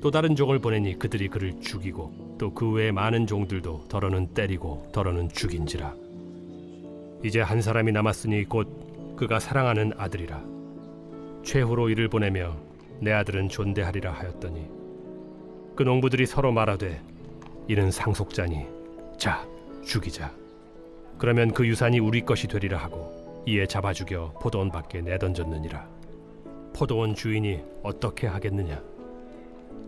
또 다른 종을 보내니 그들이 그를 죽이고 또 그 외에 많은 종들도 더러는 때리고 더러는 죽인지라. 이제 한 사람이 남았으니 곧 그가 사랑하는 아들이라. 최후로 이를 보내며 내 아들은 존대하리라 하였더니 그 농부들이 서로 말하되 이는 상속자니 자 죽이자. 그러면 그 유산이 우리 것이 되리라 하고 이에 잡아 죽여 포도원 밖에 내던졌느니라. 포도원 주인이 어떻게 하겠느냐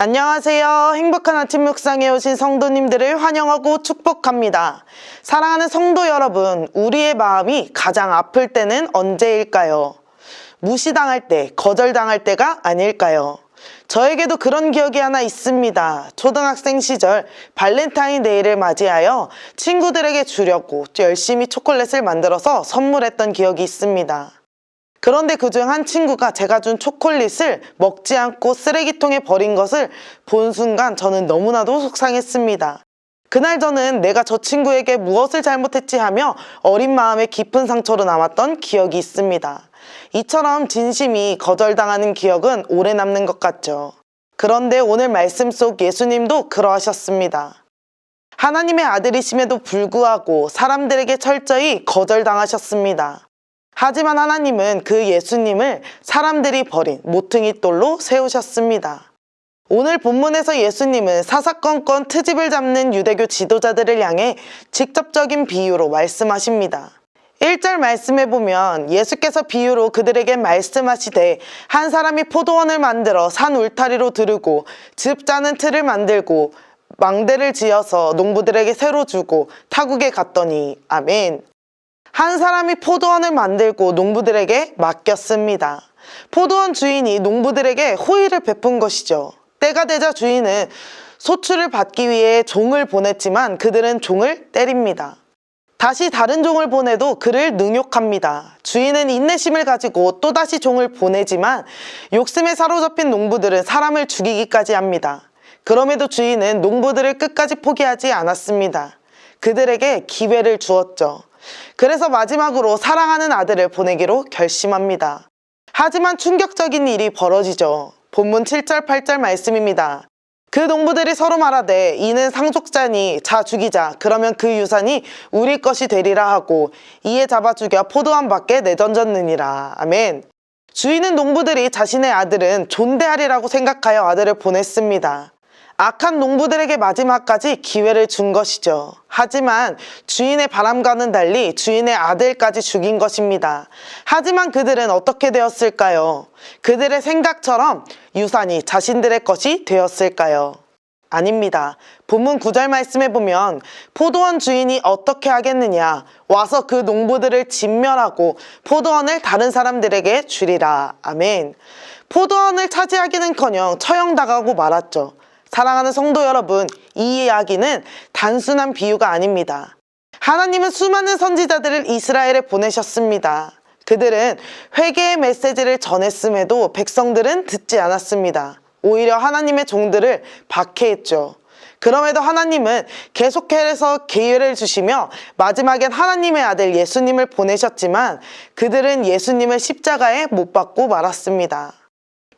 안녕하세요. 행복한 아침 묵상에 오신 성도님들을 환영하고 축복합니다. 사랑하는 성도 여러분, 우리의 마음이 가장 아플 때는 언제일까요? 무시당할 때, 거절당할 때가 아닐까요? 저에게도 그런 기억이 하나 있습니다. 초등학생 시절 발렌타인데이를 맞이하여 친구들에게 주려고 열심히 초콜릿을 만들어서 선물했던 기억이 있습니다. 그런데 그 중 한 친구가 제가 준 초콜릿을 먹지 않고 쓰레기통에 버린 것을 본 순간 저는 너무나도 속상했습니다. 그날 저는 내가 저 친구에게 무엇을 잘못했지 하며 어린 마음에 깊은 상처로 남았던 기억이 있습니다. 이처럼 진심이 거절당하는 기억은 오래 남는 것 같죠. 그런데 오늘 말씀 속 예수님도 그러하셨습니다. 하나님의 아들이심에도 불구하고 사람들에게 철저히 거절당하셨습니다. 하지만 하나님은 그 예수님을 사람들이 버린 모퉁이 돌로 세우셨습니다. 오늘 본문에서 예수님은 사사건건 트집을 잡는 유대교 지도자들을 향해 직접적인 비유로 말씀하십니다. 1절 말씀해 보면 예수께서 비유로 그들에게 말씀하시되 한 사람이 포도원을 만들어 산 울타리로 두르고 즙 짜는 틀을 만들고 망대를 지어서 농부들에게 새로 주고 타국에 갔더니 아멘. 한 사람이 포도원을 만들고 농부들에게 맡겼습니다. 포도원 주인이 농부들에게 호의를 베푼 것이죠. 때가 되자 주인은 소출을 받기 위해 종을 보냈지만 그들은 종을 때립니다. 다시 다른 종을 보내도 그를 능욕합니다. 주인은 인내심을 가지고 또다시 종을 보내지만 욕심에 사로잡힌 농부들은 사람을 죽이기까지 합니다. 그럼에도 주인은 농부들을 끝까지 포기하지 않았습니다. 그들에게 기회를 주었죠. 그래서 마지막으로 사랑하는 아들을 보내기로 결심합니다. 하지만 충격적인 일이 벌어지죠. 본문 7절, 8절 말씀입니다. 그 농부들이 서로 말하되 이는 상속자니 자 죽이자 그러면 그 유산이 우리 것이 되리라 하고 이에 잡아 죽여 포도원 밖에 내던졌느니라. 아멘. 주인은 농부들이 자신의 아들은 존대하리라고 생각하여 아들을 보냈습니다. 악한 농부들에게 마지막까지 기회를 준 것이죠. 하지만 주인의 바람과는 달리 주인의 아들까지 죽인 것입니다. 하지만 그들은 어떻게 되었을까요? 그들의 생각처럼 유산이 자신들의 것이 되었을까요? 아닙니다. 본문 9절 말씀에 보면 포도원 주인이 어떻게 하겠느냐 와서 그 농부들을 진멸하고 포도원을 다른 사람들에게 주리라. 아멘. 포도원을 차지하기는커녕 처형 당하고 말았죠. 사랑하는 성도 여러분, 이 이야기는 단순한 비유가 아닙니다. 하나님은 수많은 선지자들을 이스라엘에 보내셨습니다. 그들은 회개의 메시지를 전했음에도 백성들은 듣지 않았습니다. 오히려 하나님의 종들을 박해했죠. 그럼에도 하나님은 계속해서 기회를 주시며 마지막엔 하나님의 아들 예수님을 보내셨지만 그들은 예수님을 십자가에 못 박고 말았습니다.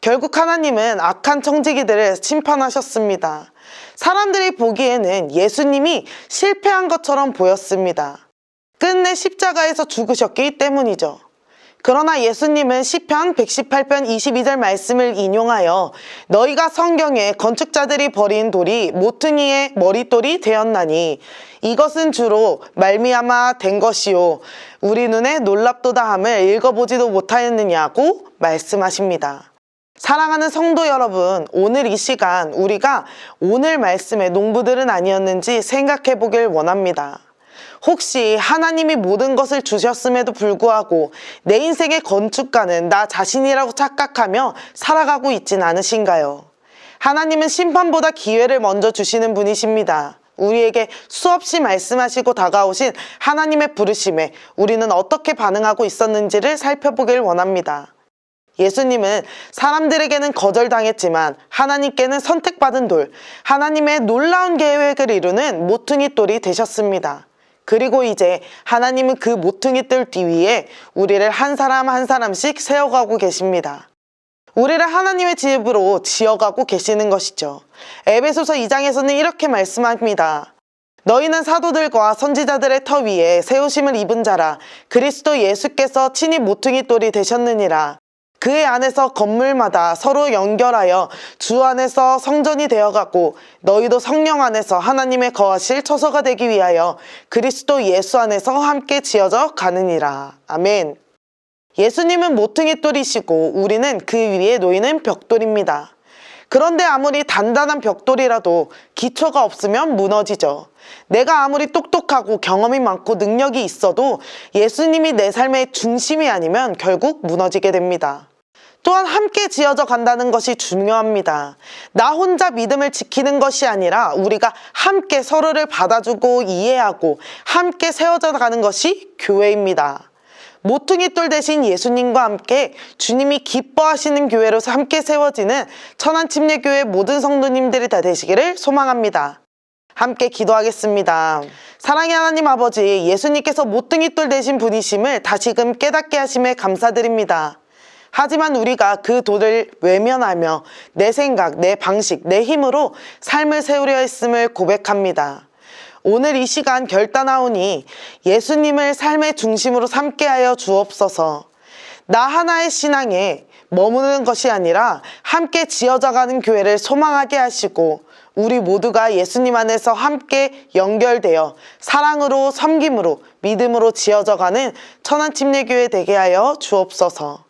결국 하나님은 악한 청지기들을 심판하셨습니다. 사람들이 보기에는 예수님이 실패한 것처럼 보였습니다. 끝내 십자가에서 죽으셨기 때문이죠. 그러나 예수님은 시편 118편 22절 말씀을 인용하여 너희가 성경에 건축자들이 버린 돌이 모퉁이의 머릿돌이 되었나니 이것은 주로 말미암아 된 것이요 우리 눈에 놀랍도다 함을 읽어보지도 못하였느냐고 말씀하십니다. 사랑하는 성도 여러분, 오늘 이 시간 우리가 오늘 말씀의 농부들은 아니었는지 생각해 보길 원합니다. 혹시 하나님이 모든 것을 주셨음에도 불구하고 내 인생의 건축가는 나 자신이라고 착각하며 살아가고 있진 않으신가요? 하나님은 심판보다 기회를 먼저 주시는 분이십니다. 우리에게 수없이 말씀하시고 다가오신 하나님의 부르심에 우리는 어떻게 반응하고 있었는지를 살펴보길 원합니다. 예수님은 사람들에게는 거절당했지만 하나님께는 선택받은 돌, 하나님의 놀라운 계획을 이루는 모퉁이 돌이 되셨습니다. 그리고 이제 하나님은 그 모퉁이 뜰 뒤위에 우리를 한 사람 한 사람씩 세워가고 계십니다. 우리를 하나님의 집으로 지어가고 계시는 것이죠. 에베소서 2장에서는 이렇게 말씀합니다. 너희는 사도들과 선지자들의 터 위에 세우심을 입은 자라 그리스도 예수께서 친히 모퉁이 돌이 되셨느니라. 그의 안에서 건물마다 서로 연결하여 주 안에서 성전이 되어가고 너희도 성령 안에서 하나님의 거하실 처소가 되기 위하여 그리스도 예수 안에서 함께 지어져 가느니라. 아멘. 예수님은 모퉁이 돌이시고 우리는 그 위에 놓이는 벽돌입니다. 그런데 아무리 단단한 벽돌이라도 기초가 없으면 무너지죠. 내가 아무리 똑똑하고 경험이 많고 능력이 있어도 예수님이 내 삶의 중심이 아니면 결국 무너지게 됩니다. 또한 함께 지어져 간다는 것이 중요합니다. 나 혼자 믿음을 지키는 것이 아니라 우리가 함께 서로를 받아주고 이해하고 함께 세워져 가는 것이 교회입니다. 모퉁이 돌 대신 예수님과 함께 주님이 기뻐하시는 교회로서 함께 세워지는 천안침례교회 모든 성도님들이 다 되시기를 소망합니다. 함께 기도하겠습니다. 사랑의 하나님 아버지, 예수님께서 모퉁이 돌 되신 분이심을 다시금 깨닫게 하심에 감사드립니다. 하지만 우리가 그 돌을 외면하며 내 생각, 내 방식, 내 힘으로 삶을 세우려 했음을 고백합니다. 오늘 이 시간 결단하오니 예수님을 삶의 중심으로 삼게 하여 주옵소서. 나 하나의 신앙에 머무는 것이 아니라 함께 지어져가는 교회를 소망하게 하시고 우리 모두가 예수님 안에서 함께 연결되어 사랑으로 섬김으로 믿음으로 지어져가는 천안침례교회 되게 하여 주옵소서.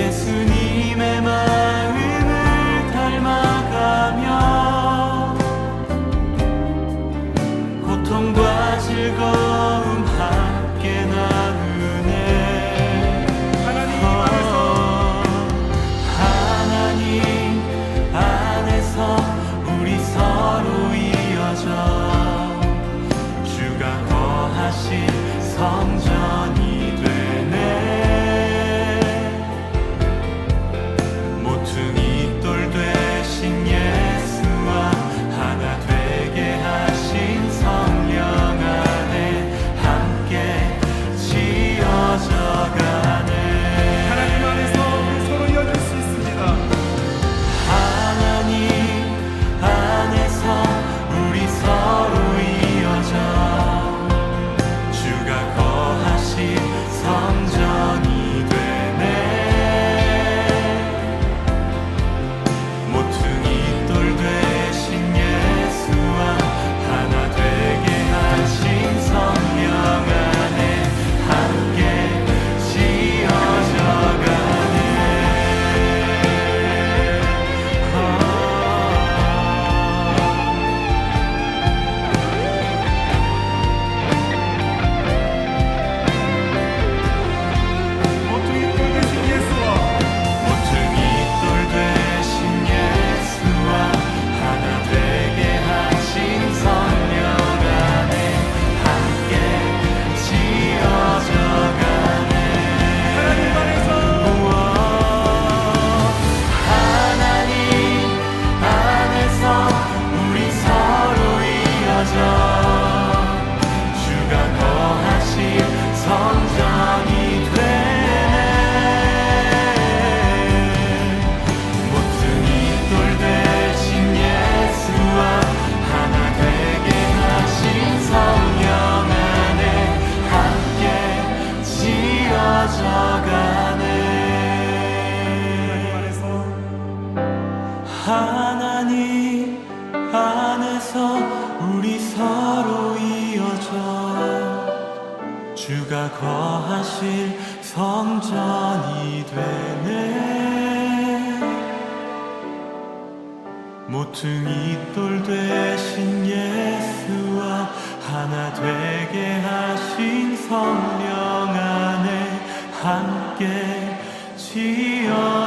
예수님의 마음을 닮아가며 고통과 즐거움 함께 나누네. 하나님 안에서 하나님 안에서 우리 서로 이어져 주가 거하신 성 되네. 모퉁이 돌 되신 예수와 하나 되게 하신 성령 안에 함께 지어